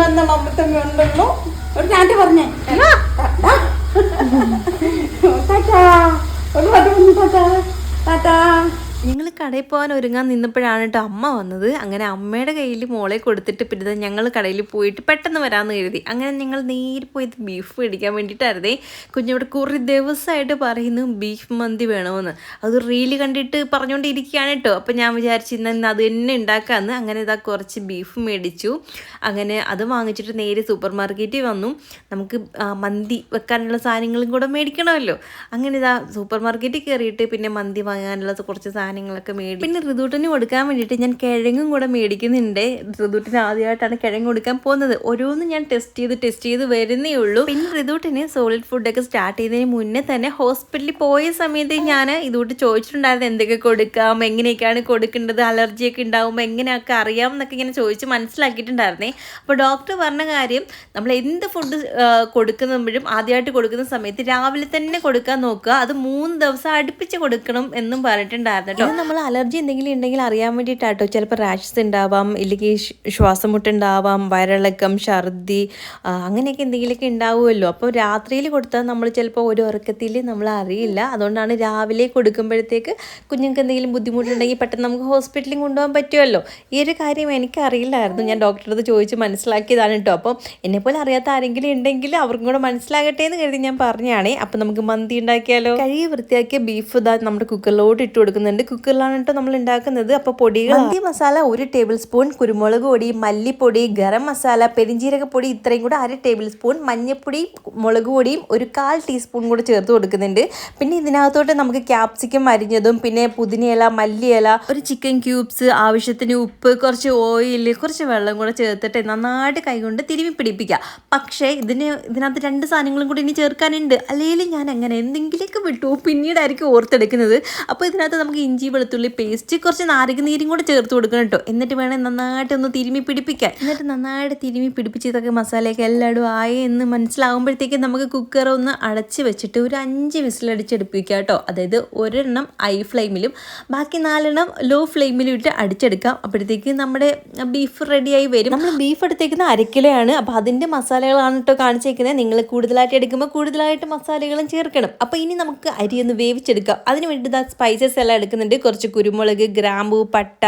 നല്ല മമ്മത്തമ്മ ഉണ്ടല്ലോ. ഒരു ഞാൻ പറഞ്ഞേ. ടാറ്റാ ഒരു പാട്ട് പറഞ്ഞു ടാറ്റാ ടാറ്റാ ഞങ്ങൾ കടയിൽ പോകാൻ ഒരുങ്ങാൻ നിന്നപ്പോഴാണ് കേട്ടോ അമ്മ വന്നത്. അങ്ങനെ അമ്മയുടെ കയ്യിൽ മോളെ കൊടുത്തിട്ട് പിന്നെ ഞങ്ങൾ കടയിൽ പോയിട്ട് പെട്ടെന്ന് വരാമെന്ന് കരുതി. അങ്ങനെ ഞങ്ങൾ നേരെ പോയത് ബീഫ് മേടിക്കാൻ വേണ്ടിയിട്ടായിരുന്നേ. കുഞ്ഞോട് കുറേ ദിവസമായിട്ട് പറയുന്നു ബീഫ് മന്തി വേണമെന്ന്. അത് റീൽ കണ്ടിട്ട് പറഞ്ഞുകൊണ്ടിരിക്കുകയാണ് കേട്ടോ അപ്പോൾ ഞാൻ വിചാരിച്ചു ഇന്ന് ഇന്ന് അത് തന്നെ ഉണ്ടാക്കാമെന്ന്. അങ്ങനെ ഇതാ കുറച്ച് ബീഫ് മേടിച്ചു. അങ്ങനെ അത് വാങ്ങിച്ചിട്ട് നേരെ സൂപ്പർ മാർക്കറ്റിൽ വന്നു. നമുക്ക് മന്തി വെക്കാനുള്ള സാധനങ്ങളും കൂടെ മേടിക്കണമല്ലോ. അങ്ങനെ ഇതാ സൂപ്പർ മാർക്കറ്റിൽ കയറിയിട്ട് പിന്നെ മന്തി വാങ്ങാനുള്ള കുറച്ച് സാധനങ്ങളൊക്കെ മേടി പിന്നെ ഋതുട്ടിന് കൊടുക്കാൻ വേണ്ടിയിട്ട് ഞാൻ കിഴങ്ങും കൂടെ മേടിക്കുന്നുണ്ട്. ഋതുട്ടിന് ആദ്യമായിട്ടാണ് കിഴങ്ങ് കൊടുക്കാൻ പോകുന്നത്. ഓരോന്നും ഞാൻ ടെസ്റ്റ് ചെയ്ത് ടെസ്റ്റ് ചെയ്ത് വരുന്നേ ഉള്ളൂ. പിന്നെ ഋതുട്ടിന് സോളിഡ് ഫുഡൊക്കെ സ്റ്റാർട്ട് ചെയ്യുന്നതിന് മുന്നേ തന്നെ ഹോസ്പിറ്റലിൽ പോയ സമയത്ത് ഞാൻ ഇതുകൊണ്ട് ചോദിച്ചിട്ടുണ്ടായിരുന്നു എന്തൊക്കെ കൊടുക്കാം എങ്ങനെയൊക്കെയാണ് കൊടുക്കേണ്ടത് അലർജിയൊക്കെ ഉണ്ടാകുമ്പോൾ എങ്ങനെയൊക്കെ അറിയാം എന്നൊക്കെ ഇങ്ങനെ ചോദിച്ച് മനസ്സിലാക്കിയിട്ടുണ്ടായിരുന്നേ. അപ്പോൾ ഡോക്ടർ പറഞ്ഞ കാര്യം നമ്മൾ എന്ത് ഫുഡ് കൊടുക്കുമ്പോഴും ആദ്യമായിട്ട് കൊടുക്കുന്ന സമയത്ത് രാവിലെ തന്നെ കൊടുക്കാൻ നോക്കുക. അത് മൂന്ന് ദിവസം അടുപ്പിച്ച് കൊടുക്കണം എന്നും പറഞ്ഞിട്ടുണ്ടായിരുന്നു. കേട്ടോ നമ്മൾ അലർജി എന്തെങ്കിലും ഉണ്ടെങ്കിൽ അറിയാൻ വേണ്ടിയിട്ടാട്ടോ ചിലപ്പോൾ റാഷസ് ഉണ്ടാവാം ഇല്ലെങ്കിൽ ശ്വാസം മുട്ടുണ്ടാവാം വയറിളക്കം ഛർദി അങ്ങനെയൊക്കെ എന്തെങ്കിലുമൊക്കെ ഉണ്ടാവുമല്ലോ അപ്പോൾ രാത്രിയിൽ കൊടുത്താൽ നമ്മൾ ചിലപ്പോൾ ഒരു ഉറക്കത്തിൽ നമ്മൾ അറിയില്ല. അതുകൊണ്ടാണ് രാവിലെ കൊടുക്കുമ്പോഴത്തേക്ക് കുഞ്ഞുങ്ങൾക്ക് എന്തെങ്കിലും ബുദ്ധിമുട്ടുണ്ടെങ്കിൽ പെട്ടെന്ന് നമുക്ക് ഹോസ്പിറ്റലിൽ കൊണ്ടുപോകാൻ പറ്റുമല്ലോ ഈ ഒരു കാര്യം എനിക്ക് അറിയില്ലായിരുന്നു ഞാൻ ഡോക്ടറെ അടുത്ത് ചോദിച്ച് മനസ്സിലാക്കിയതാണ് കേട്ടോ അപ്പം എന്നെപ്പോലെ അറിയാത്ത ആരെങ്കിലും ഉണ്ടെങ്കിൽ അവർക്കും കൂടെ മനസ്സിലാകട്ടെ എന്ന് കരുതി ഞാൻ പറഞ്ഞാണേ. അപ്പം നമുക്ക് മന്തി ഉണ്ടാക്കിയാലോ കഴുകി വൃത്തിയാക്കിയ ബീഫ് ഇതാ നമ്മുടെ കുക്കറിലോട്ട് ഇട്ട് കൊടുക്കുന്നുണ്ട്. കുക്കറിലാണ് കേട്ടോ നമ്മൾ ഉണ്ടാക്കുന്നത് അപ്പോൾ പൊടികൾ മന്തി മസാല ഒരു ടേബിൾ സ്പൂൺ കുരുമുളക് പൊടി മല്ലിപ്പൊടി ഗരം മസാല പെരിഞ്ജീരകപ്പൊടി ഇത്രയും കൂടെ അര ടേബിൾ സ്പൂൺ മഞ്ഞപ്പൊടി മുളക് പൊടിയും ഒരു കാൽ ടീസ്പൂൺ കൂടെ ചേർത്ത് കൊടുക്കുന്നുണ്ട്. പിന്നെ ഇതിനകത്തോട്ട് നമുക്ക് ക്യാപ്സിക്കം അരിഞ്ഞതും പിന്നെ പുതിനയില മല്ലിയില ഒരു ചിക്കൻ ക്യൂബ്സ് ആവശ്യത്തിന് ഉപ്പ് കുറച്ച് ഓയിൽ കുറച്ച് വെള്ളം കൂടെ ചേർത്തിട്ട് നന്നായിട്ട് കൈകൊണ്ട് തിരുമി പിടിപ്പിക്കുക. പക്ഷേ ഇതിന് ഇതിനകത്ത് രണ്ട് സാധനങ്ങളും കൂടി ഇനി ചേർക്കാനുണ്ട്. അല്ലെങ്കിൽ ഞാൻ അങ്ങനെ എന്തെങ്കിലുമൊക്കെ വിട്ടു. പിന്നീടായിരിക്കും ഓർത്തെടുക്കുന്നത്. അപ്പോൾ ഇതിനകത്ത് നമുക്ക് ഇഞ്ചി വെളുത്തുള്ളി പേസ്റ്റ് കുറച്ച് നാരങ്ങ നീരും കൂടെ ചേർത്ത് കൊടുക്കണം കേട്ടോ എന്നിട്ട് വേണം നന്നായിട്ട് ഒന്ന് തിരുമ്മി പിടിപ്പിക്കാൻ. എന്നിട്ട് നന്നായിട്ട് തിരുമ്മി പിടിപ്പിച്ച് ഇതൊക്കെ മസാലയൊക്കെ എല്ലായിടും ആയി എന്ന് മനസ്സിലാകുമ്പോഴത്തേക്കും നമുക്ക് കുക്കർ ഒന്ന് അടച്ച് വെച്ചിട്ട് ഒരു അഞ്ച് വിസിലടിച്ചെടുപ്പിക്കുക കേട്ടോ അതായത് ഒരെണ്ണം ഐ ഫ്ലെയിമിലും ബാക്കി നാലെണ്ണം ലോ ഫ്ലെയിമിലും ഇട്ട് അടിച്ചെടുക്കാം. അപ്പോഴത്തേക്ക് നമ്മുടെ ബീഫ് റെഡിയായി വരും. നമ്മൾ ബീഫ് എടുത്തേക്കുന്ന അരക്കിലയാണ്. അപ്പോൾ അതിന്റെ മസാലകളാണ് കേട്ടോ കാണിച്ചേക്കുന്നത് നിങ്ങൾ കൂടുതലായിട്ട് എടുക്കുമ്പോൾ കൂടുതലായിട്ട് മസാലകളും ചേർക്കണം. അപ്പോൾ ഇനി നമുക്ക് അരി ഒന്ന് വേവിച്ചെടുക്കാം. അതിന് വേണ്ടി സ്പൈസസ് എല്ലാം എടുക്കുന്നുണ്ട്. കുറച്ച് കുരുമുളക് ഗ്രാമ്പു പട്ട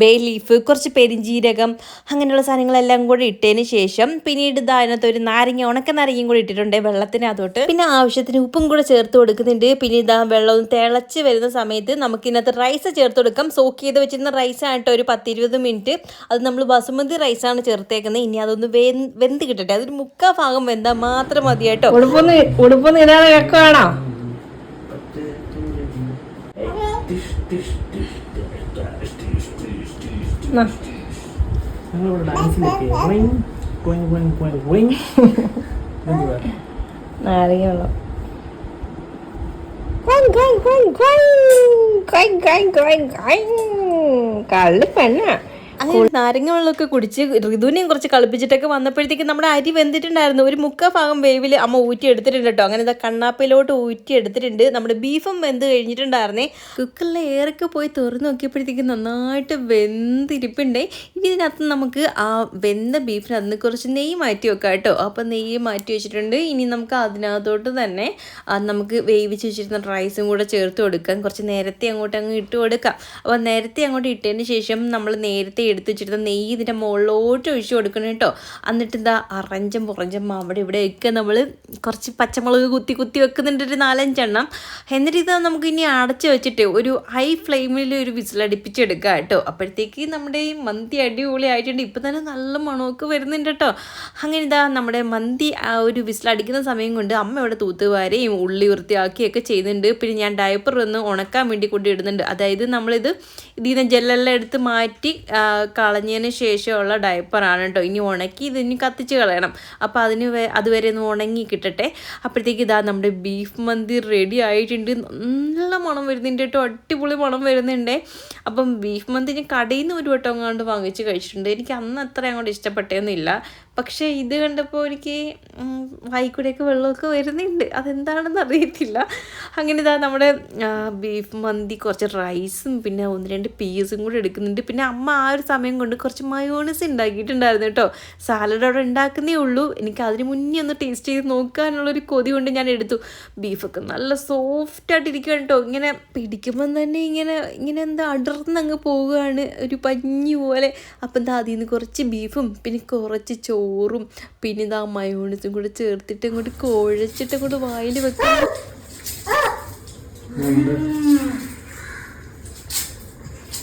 ബേ ലീഫ് കുറച്ച് പെരിഞ്ജീരകം അങ്ങനെയുള്ള സാധനങ്ങളെല്ലാം കൂടി ഇട്ടതിന് ശേഷം പിന്നീട് ഇതാ അതിനകത്ത് ഒരു നാരങ്ങ ഉണക്ക നാരങ്ങയും കൂടി ഇട്ടിട്ടുണ്ട് വെള്ളത്തിനകത്തോട്ട് പിന്നെ ആവശ്യത്തിന് ഉപ്പും കൂടെ ചേർത്ത് കൊടുക്കുന്നുണ്ട്. പിന്നെ ഇതാ വെള്ളം തിളച്ച് വരുന്ന സമയത്ത് നമുക്ക് ഇതിനകത്ത് റൈസ് ചേർത്ത് കൊടുക്കാം. സോക്ക് ചെയ്ത് വെച്ചിരുന്ന റൈസ് ആയിട്ട് ഒരു പത്തിരുപത് മിനിറ്റ് അത് നമ്മൾ ബസുമതി റൈസാണ് ചേർത്തേക്കുന്നത്. ഇനി അതൊന്ന് വെന്ത് കിട്ടട്ടെ. അതൊരു മുക്കാ ഭാഗം വെന്താ മാത്രം മതി കേട്ടോ. ഉടുപ്പൊന്ന് ഉടുപ്പൊന്ന് ഇതാണ് വെക്കുവാണോ? ഞങ്ങളിവിടെ ഡാൻസിലൊക്കെ വൈങ് വൈങ് വൈങ് വൈങ് വൈങ് എന്തുവാ നാരങ്ങ വെള്ളം കള്ളി പെണ്ണ അങ്ങനെ നാരങ്ങ വെള്ളമൊക്കെ കുടിച്ച് ഋതുവിനെയും കുറച്ച് കളിപ്പിച്ചിട്ടൊക്കെ വന്നപ്പോഴത്തേക്ക് നമ്മുടെ അരി വെന്തിട്ടുണ്ടായിരുന്നു. ഒരു മുക്കാ ഭാഗം വേവിൽ അമ്മ ഊറ്റി എടുത്തിട്ടുണ്ട് കേട്ടോ. അങ്ങനെ ഇതാ കണ്ണാപ്പയിലോട്ട് ഊറ്റി എടുത്തിട്ടുണ്ട് നമ്മുടെ ബീഫും വെന്ത് കഴിഞ്ഞിട്ടുണ്ടായിരുന്നേ. കുക്കറിലെ ഏറൊക്കെ പോയി തുറന്ന് നോക്കിയപ്പോഴത്തേക്ക് നന്നായിട്ട് വെന്തിരിപ്പുണ്ടേ. ഇനി ഇതിനകത്ത് നമുക്ക് ആ വെന്ത ബീഫിന് അന്ന് കുറച്ച് നെയ്യ് മാറ്റി വെക്കാം കേട്ടോ. അപ്പം നെയ്യ് മാറ്റി വെച്ചിട്ടുണ്ട്. ഇനി നമുക്ക് അതിനകത്തോട്ട് തന്നെ നമുക്ക് വേവിച്ച് വെച്ചിരുന്ന റൈസും കൂടെ ചേർത്ത് കൊടുക്കാം. കുറച്ച് നേരത്തെ അങ്ങോട്ട് അങ്ങ് ഇട്ട് കൊടുക്കാം. അപ്പോൾ നേരത്തെ അങ്ങോട്ട് ഇട്ടതിന് ശേഷം നമ്മൾ നേരത്തെ എടുത്ത് വെച്ചിട്ട് നെയ്യ് ഇതിന്റെ മുകളിലോട്ട് ഒഴിച്ച് കൊടുക്കണം കേട്ടോ. എന്നിട്ട് എന്താ അറഞ്ചും പുറഞ്ചും അവിടെ ഇവിടെയൊക്കെ നമ്മൾ കുറച്ച് പച്ചമുളക് കുത്തി കുത്തി വെക്കുന്നുണ്ട് ഒരു നാലഞ്ചെണ്ണം. എന്നിട്ട് ഇത് നമുക്ക് ഇനി അടച്ച് വെച്ചിട്ട് ഒരു ഹൈ ഫ്ലെയിമിൽ ഒരു വിസിലടിപ്പിച്ചെടുക്കുക കേട്ടോ. അപ്പോഴത്തേക്ക് നമ്മുടെ ഈ മന്തി അടിപൊളി ആയിട്ടുണ്ട്. ഇപ്പം തന്നെ നല്ല മണമൊക്കെ വരുന്നുണ്ട് കേട്ടോ. അങ്ങനെ ഇതാ നമ്മുടെ മന്തി ആ ഒരു വിസിലടിക്കുന്ന സമയം കൊണ്ട് അമ്മ ഇവിടെ തൂത്തുവാരെയും ഉള്ളി വൃത്തിയാക്കിയൊക്കെ ചെയ്യുന്നുണ്ട്. പിന്നെ ഞാൻ ഡയപ്പർ ഒന്ന് ഉണക്കാൻ വേണ്ടി കൊണ്ടിടുന്നുണ്ട് അതായത് നമ്മളിത് ഇതിൽ നിന്ന് ജെല്ലെല്ലാം എടുത്ത് മാറ്റി കളഞ്ഞതിന് ശേഷമുള്ള ഡയപ്പറാണ് കേട്ടോ ഇനി ഉണക്കി ഇതിനി കത്തിച്ച് കളയണം. അപ്പോൾ അതിന് അതുവരെ ഒന്ന് ഉണങ്ങി കിട്ടട്ടെ. അപ്പോഴത്തേക്ക് ഇതാ നമ്മുടെ ബീഫ് മന്തി റെഡി ആയിട്ടുണ്ട്. നല്ല മണം വരുന്നുണ്ട് കേട്ടോ അടിപൊളി മണം വരുന്നുണ്ട്. അപ്പം ബീഫ് മന്തി ഞാൻ കടയിൽ നിന്ന് ഒരു വട്ടം കൊണ്ട് വാങ്ങിച്ച് കഴിച്ചിട്ടുണ്ട്. എനിക്ക് അന്ന് അത്ര അങ്ങോട്ട് ഇഷ്ടപ്പെട്ടേന്നില്ല. പക്ഷേ ഇത് കണ്ടപ്പോൾ എനിക്ക് വായിക്കൂടെയൊക്കെ വെള്ളമൊക്കെ വരുന്നുണ്ട്. അതെന്താണെന്ന് അറിയത്തില്ല. അങ്ങനെ ഇതാ നമ്മുടെ ബീഫ് മന്തി കുറച്ച് റൈസും പിന്നെ ഒന്ന് രണ്ട് പീസും കൂടെ എടുക്കുന്നുണ്ട്. പിന്നെ അമ്മ ആ ഒരു സമയം കൊണ്ട് കുറച്ച് മയോണസ് ഉണ്ടാക്കിയിട്ടുണ്ടായിരുന്നു കേട്ടോ. സാലഡ് അവിടെ ഉണ്ടാക്കുന്നേ ഉള്ളൂ. എനിക്ക് അതിന് മുന്നേ ഒന്ന് ടേസ്റ്റ് ചെയ്ത് നോക്കാനുള്ളൊരു കൊതി കൊണ്ട് ഞാൻ എടുത്തു. ബീഫൊക്കെ നല്ല സോഫ്റ്റ് ആയിട്ട് ഇരിക്കുക കേട്ടോ. ഇങ്ങനെ പിടിക്കുമ്പം തന്നെ ഇങ്ങനെ ഇങ്ങനെ എന്താ അടർന്നങ്ങ് പോവുകയാണ്. ഒരു പഞ്ഞി പോലെ. അപ്പം എന്താ അതിൽ നിന്ന് കുറച്ച് ബീഫും പിന്നെ കുറച്ച് ചോറും പിന്നെ ഇതാ മയോണസും കൂടെ ചേർത്തിട്ട് ഇങ്ങോട്ട് കുഴച്ചിട്ട് ഇങ്ങോട്ട് വായിൽ വെക്കാം.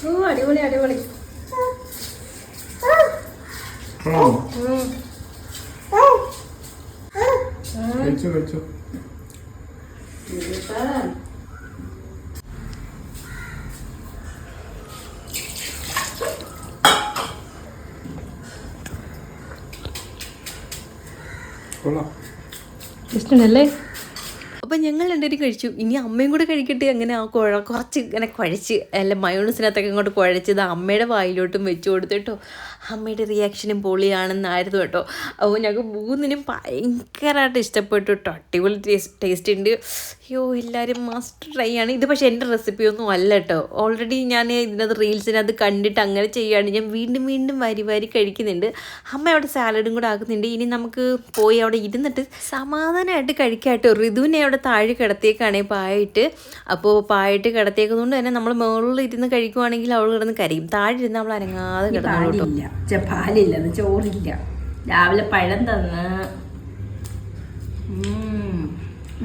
ഓ അടിപൊളി അടിപൊളി. കഴിച്ചു കഴിച്ചു കൊള്ളാം. ഇഷ്ടമല്ലേ അപ്പം ഞങ്ങൾ രണ്ടുപേരും കഴിച്ചു. ഇനി അമ്മയും കൂടെ കഴിക്കട്ടെ. അങ്ങനെ ആ കുഴ കുറച്ച് ഇങ്ങനെ കുഴച്ച് അല്ല മയോണസിനകത്തൊക്കെ ഇങ്ങോട്ട് കുഴച്ചത് അമ്മയുടെ വായിലോട്ടും വെച്ച് കൊടുത്തിട്ടോ അമ്മയുടെ റിയാക്ഷനും പൊളിയാണെന്നായിരുന്നു കേട്ടോ. അപ്പോൾ ഞങ്ങൾക്ക് മൂന്നിനും ഭയങ്കരമായിട്ട് ഇഷ്ടപ്പെട്ടു കേട്ടോ. അടിപൊളി ടേസ്റ്റ് ടേസ്റ്റ് ഉണ്ട്. അയ്യോ എല്ലാവരും മസ്റ്റ് ട്രൈ ആണ്. ഇത് പക്ഷേ എന്റെ റെസിപ്പി ഒന്നും അല്ല കേട്ടോ. ഓൾറെഡി ഞാൻ ഇതിനകത്ത് റീൽസിനകത്ത് കണ്ടിട്ട് അങ്ങനെ ചെയ്യുകയാണ്. ഞാൻ വീണ്ടും വീണ്ടും വാരി വാരി കഴിക്കുന്നുണ്ട്. അമ്മ അവിടെ സാലഡും കൂടെ ആക്കുന്നുണ്ട്. ഇനി നമുക്ക് പോയി അവിടെ ഇരുന്നിട്ട് സമാധാനമായിട്ട് കഴിക്കാം കേട്ടോ. ഋതുവിനെ അവിടെ താഴെ കിടത്തിയേക്കാണ് പായിട്ട്. അപ്പോൾ പായിട്ട് കിടത്തിയേക്കുന്നതുകൊണ്ട് തന്നെ നമ്മൾ മുകളിൽ ഇരുന്ന് കഴിക്കുവാണെങ്കിൽ അവൾ കിടന്ന് കരയും. താഴെ ഇരുന്ന് അവൾ അനങ്ങാതെ കിടന്നു കേട്ടോ. പാലില്ല പാലില്ലെന്ന് ചോറില്ല. രാവിലെ പഴം തന്ന്. ഉം.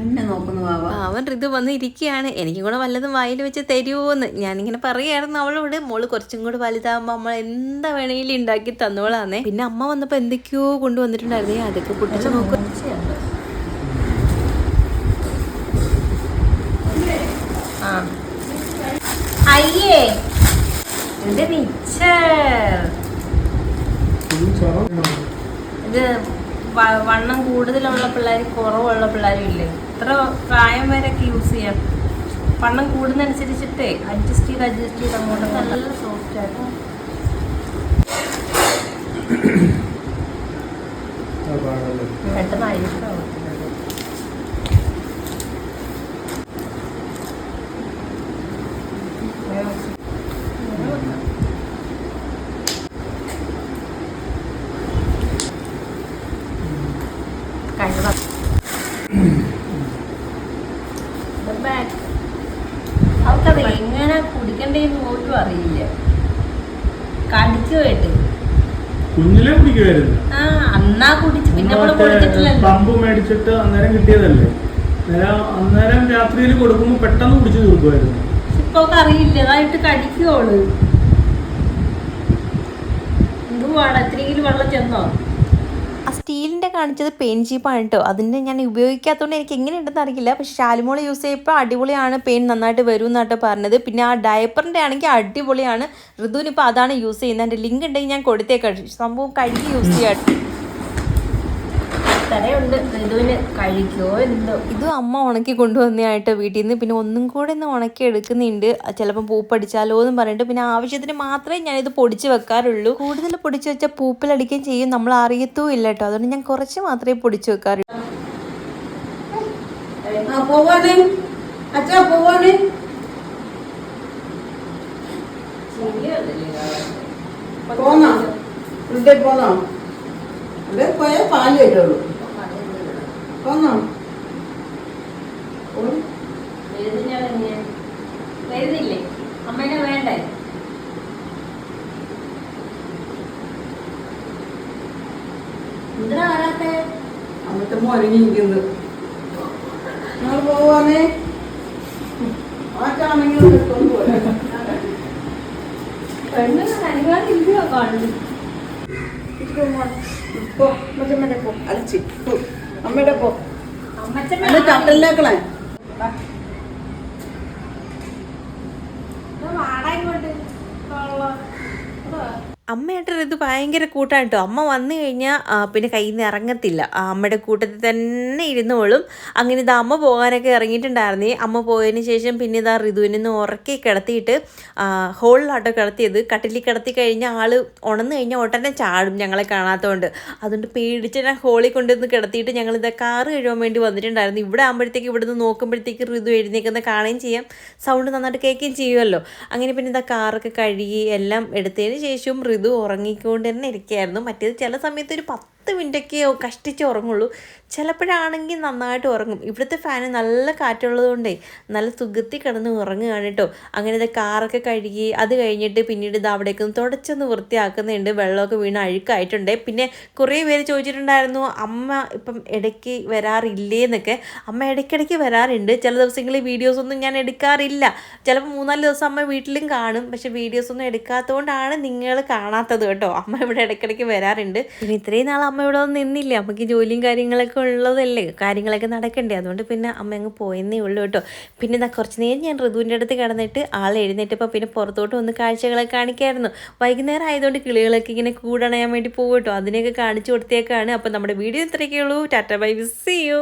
എന്നെ നോക്കുന്നു ബാബ ആ, അവൻ ഋതു വന്ന് ഇരിക്കുകയാണ് എനിക്കും കൂടെ വല്ലതും വായിൽ വെച്ച് തരുമോന്ന് ഞാനിങ്ങനെ പറയുകയായിരുന്നു അവളോട് മോൾ കുറച്ചും കൂടെ വലുതാകുമ്പോൾ നമ്മൾ എന്താ വേണമെങ്കിലും ഉണ്ടാക്കി തന്നോളാന്നേ. പിന്നെ അമ്മ വന്നപ്പോൾ എന്തൊക്കെയോ കൊണ്ടുവന്നിട്ടുണ്ടായിരുന്നേ അതൊക്കെ പൊട്ടിച്ച് നോക്കും. അയ്യേ. എന്റെ മിച്ചർ ഇത് വണ്ണം കൂടുതലുള്ള പിള്ളേർ കുറവുള്ള പിള്ളേരും ഇല്ലേ? ഇത്ര പ്രായം വരെയൊക്കെ യൂസ് ചെയ്യാം. വണ്ണം കൂടുന്നതനുസരിച്ചിട്ടേ അഡ്ജസ്റ്റ് ചെയ്ത് അഡ്ജസ്റ്റ് ചെയ്ത് അങ്ങോട്ട് നല്ല സോഫ്റ്റ് ആയിട്ട് പെട്ടെന്ന് അഴിച്ചാവും കഴിവ അവർക്കത് എങ്ങനെ കുടിക്കണ്ടേന്ന് പോലും അറിയില്ല കടിക്കുമായിട്ട് കുഞ്ഞിലെ കുടിക്കുമായിരുന്നു ആ അന്നാ കുടിച്ച്. പിന്നെ നമ്മൾ പമ്പ് മേടിച്ചിട്ട് അന്നേരം കിട്ടിയതല്ലേ? അന്നേരം രാത്രിയിൽ കൊടുക്കുമ്പോൾ പെട്ടെന്ന് കുടിച്ചു തീർക്കുമായിരുന്നു ഇപ്പൊ അറിയില്ല അതായിട്ട് കടിക്കുവോൾ എന്തുവാണ് എത്രയെങ്കിലും വെള്ളം ചെന്നോ? ആ സ്റ്റീലിന്റെ കാണിച്ചത് പെയിൻ ചീപ്പാണ് കേട്ടോ. അതിന്റെ ഞാൻ ഉപയോഗിക്കാത്തതുകൊണ്ട് എനിക്ക് എങ്ങനെ ഉണ്ടെന്ന് അറിയില്ല. പക്ഷെ ശാലുമോൾ യൂസ് ചെയ്യുമ്പോൾ അടിപൊളിയാണ് പെയിൻ നന്നായിട്ട് വരും എന്നാട്ടോ പറഞ്ഞത്. പിന്നെ ആ ഡയപ്പറിന്റെ ആണെങ്കിൽ അടിപൊളിയാണ്. ഋതുവിനിപ്പോൾ അതാണ് യൂസ് ചെയ്യുന്നത്. എന്റെ ലിങ്ക് ഉണ്ടെങ്കിൽ ഞാൻ കൊടുത്തേക്കാം. സംഭവം കഴുകി യൂസ് ചെയ്യാം തരയുണ്ട് ഋതുവിന് കഴിക്കോ എന്തോ. ഇതും അമ്മ ഉണക്കി കൊണ്ടുവന്നതായിട്ട് വീട്ടിൽ നിന്ന്. പിന്നെ ഒന്നും കൂടെ ഒന്ന് ഉണക്കി എടുക്കുന്നുണ്ട്. ചിലപ്പോൾ പൂപ്പടിച്ചാലോ എന്ന് പറഞ്ഞിട്ട് പിന്നെ ആവശ്യത്തിന് മാത്രമേ ഞാനിത് പൊടിച്ച് വെക്കാറുള്ളൂ. കൂടുതൽ പൊടിച്ച് വെച്ചാൽ പൂപ്പിലടിക്കുകയും ചെയ്യും. നമ്മൾ അറിയത്തോ ഇല്ല കേട്ടോ. അതുകൊണ്ട് ഞാൻ കുറച്ച് മാത്രമേ പൊടിച്ച് വെക്കാറുള്ളൂ. പോന്നാ പോവാണ്. അച്ഛാ പോവാണ്. പോന്നോ. ഇവിടെ പോന്നോ. ഇവിടെ പോയാൽ പാൽ വരുള്ളൂ. ആറ്റാണെങ്കിൽ കൊണ്ടുപോയി പെണ്ണുങ്ങൾ അനുവാദില്ലയോ കണ്ടു പോ അമ്മച്ചമ്മയുടെ പോ. അലച്ചി പോ അമ്മയുടെ പോ. അമ്മച്ചമ്മ കട്ടലിലേക്കളെ വാടാ ഇങ്ങോട്ട്. അമ്മയായിട്ട് ഇത് ഭയങ്കര കൂട്ടാണ് കേട്ടോ അമ്മ വന്നു കഴിഞ്ഞാൽ പിന്നെ കയ്യിൽ നിന്ന് ഇറങ്ങത്തില്ല അമ്മയുടെ കൂട്ടത്തിൽ തന്നെ ഇരുന്നോളും അങ്ങനെ ഇത് അമ്മ പോകാനൊക്കെ ഇറങ്ങിയിട്ടുണ്ടായിരുന്നേ. അമ്മ പോയതിന് ശേഷം പിന്നെ ഇതാ ഋതുവിനൊന്ന് ഉറക്കി കിടത്തിയിട്ട് ഹോളിലാട്ടോ കിടത്തിയത്. കട്ടിലിൽ കിടത്തി കഴിഞ്ഞാൽ ആൾ ഉണന്ന് കഴിഞ്ഞാൽ ഉടനെ ചാടും ഞങ്ങളെ കാണാത്തതുകൊണ്ട് അതുകൊണ്ട് പേടിച്ച് ഞാൻ ഹോളിൽ കൊണ്ടുവന്ന് കിടത്തിയിട്ട് ഞങ്ങൾ ഇതാ കാറ് കഴിവാൻ വേണ്ടി വന്നിട്ടുണ്ടായിരുന്നു. ഇവിടെ ആകുമ്പോഴത്തേക്ക് ഇവിടെ നിന്ന് നോക്കുമ്പോഴത്തേക്ക് ഋതു എഴുന്നേക്കുന്ന കാണുകയും ചെയ്യാം. സൗണ്ട് നന്നായിട്ട് കേൾക്കുകയും ചെയ്യുമല്ലോ. അങ്ങനെ പിന്നെ ഇതാ കാറൊക്കെ കഴുകി എല്ലാം എടുത്തതിന് ശേഷം ഋതു ഉറങ്ങിക്കൊണ്ട് തന്നെ ഇരിക്കുകയായിരുന്നു. മറ്റേത് ചില സമയത്ത് ഒരു പത്ത് മിനിറ്റൊക്കെ കഷ്ടിച്ച് ഉറങ്ങുള്ളൂ. ചിലപ്പോഴാണെങ്കിൽ നന്നായിട്ട് ഉറങ്ങും. ഇവിടുത്തെ ഫാന് നല്ല കാറ്റുള്ളതുകൊണ്ടേ നല്ല സുഖത്തി കിടന്ന് ഉറങ്ങുകയാണ് കേട്ടോ. അങ്ങനെ ഇത് കാറൊക്കെ കഴുകി അത് കഴിഞ്ഞിട്ട് പിന്നീട് ഇത് അവിടേക്ക് തുടച്ചൊന്ന് വൃത്തിയാക്കുന്നുണ്ട്. വെള്ളമൊക്കെ വീണ് അഴുക്കായിട്ടുണ്ട്. പിന്നെ കുറേ പേര് ചോദിച്ചിട്ടുണ്ടായിരുന്നു അമ്മ ഇപ്പം ഇടയ്ക്ക് വരാറില്ലേ എന്നൊക്കെ അമ്മ ഇടയ്ക്കിടയ്ക്ക് വരാറുണ്ട്. ചില ദിവസങ്ങളിൽ വീഡിയോസൊന്നും ഞാൻ എടുക്കാറില്ല. ചിലപ്പോൾ മൂന്നാൽ ദിവസം അമ്മ വീട്ടിലും കാണും. പക്ഷെ വീഡിയോസൊന്നും എടുക്കാത്തതുകൊണ്ടാണ് നിങ്ങൾ കാണാത്തത് കേട്ടോ. അമ്മ ഇവിടെ ഇടയ്ക്കിടയ്ക്ക് വരാറുണ്ട്. പിന്നെ ഇത്രയും നാൾ അമ്മ ഇവിടെ ഒന്നും നിന്നില്ല? അമ്മയ്ക്ക് ജോലിയും കാര്യങ്ങളൊക്കെ ഉള്ളതല്ലേ? കാര്യങ്ങളൊക്കെ നടക്കണ്ടേ? അതുകൊണ്ട് പിന്നെ അമ്മ അങ്ങ് പോയെന്നേ ഉള്ളൂ കേട്ടോ. പിന്നെ ഇതാ കുറച്ച് നേരം ഞാൻ ഋതുവിന്റെ അടുത്ത് കിടന്നിട്ട് ആൾ എഴുന്നേറ്റപ്പോൾ പിന്നെ പുറത്തോട്ട് വന്ന് കാഴ്ചകളൊക്കെ കാണിക്കായിരുന്നു. വൈകുന്നേരം ആയതുകൊണ്ട് കിളികളൊക്കെ ഇങ്ങനെ കൂടണയാൻ വേണ്ടി പോകും കേട്ടോ അതിനെയൊക്കെ കാണിച്ചു കൊടുത്തേക്കാണ്. അപ്പോൾ നമ്മുടെ വീഡിയോ ഇത്രയൊക്കെ ഉള്ളൂ. ടാറ്റ ബൈ. Miss you